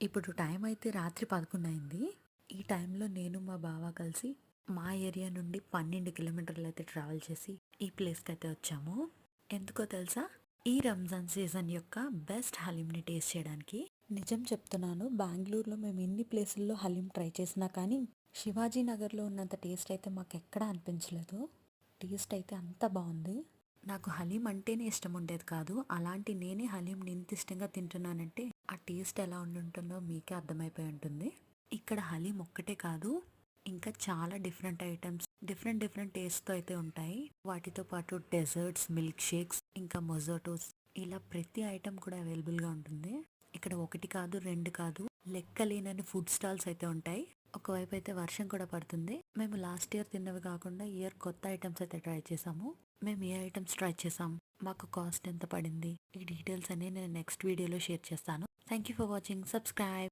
ఇప్పుడు టైం అయితే రాత్రి పదకొండు అయింది. ఈ టైంలో నేను మా బావ కలిసి మా ఏరియా నుండి పన్నెండు కిలోమీటర్లు అయితే ట్రావెల్ చేసి ఈ ప్లేస్కి అయితే వచ్చాము. ఎందుకో తెలుసా? ఈ రంజాన్ సీజన్ యొక్క బెస్ట్ హలీంని టేస్ట్ చేయడానికి. నిజం చెప్తున్నాను బెంగళూరులో మేము ఎన్ని ప్లేసుల్లో హలీం ట్రై చేసినా కానీ శివాజీ నగర్లో ఉన్నంత టేస్ట్ అయితే మాకు ఎక్కడా అనిపించలేదు. టేస్ట్ అయితే అంత బాగుంది. నాకు హలీం అంటేనే ఇష్టం ఉండేది కాదు. అలాంటి నేనే హలీంని ఇంత ఇష్టంగా తింటున్నానంటే ఆ టేస్ట్ ఎలా ఉంటుందో మీకే అర్థమైపోయి ఉంటుంది. ఇక్కడ హలీం ఒక్కటే కాదు ఇంకా చాలా డిఫరెంట్ ఐటమ్స్ డిఫరెంట్ డిఫరెంట్ టేస్ట్తో అయితే ఉంటాయి. వాటితో పాటు డెజర్ట్స్ మిల్క్ షేక్స్ ఇంకా మొజోటోస్ ఇలా ప్రతి ఐటమ్ కూడా అవైలబుల్గా ఉంటుంది. ఇక్కడ ఒకటి కాదు రెండు కాదు లెక్కలేనని ఫుడ్ స్టాల్స్ అయితే ఉంటాయి. ఒకవైపు అయితే వర్షం కూడా పడుతుంది. మేము లాస్ట్ ఇయర్ తిన్నవి కాకుండా ఇయర్ కొత్త ఐటమ్స్ అయితే ట్రై చేసాము మేము ఏ ఐటమ్స్ ట్రై చేసాం మాకు కాస్ట్ ఎంత పడింది ఈ డీటెయిల్స్ అన్ని నేను నెక్స్ట్ వీడియోలో షేర్ చేస్తాను. Thank you for watching. Subscribe.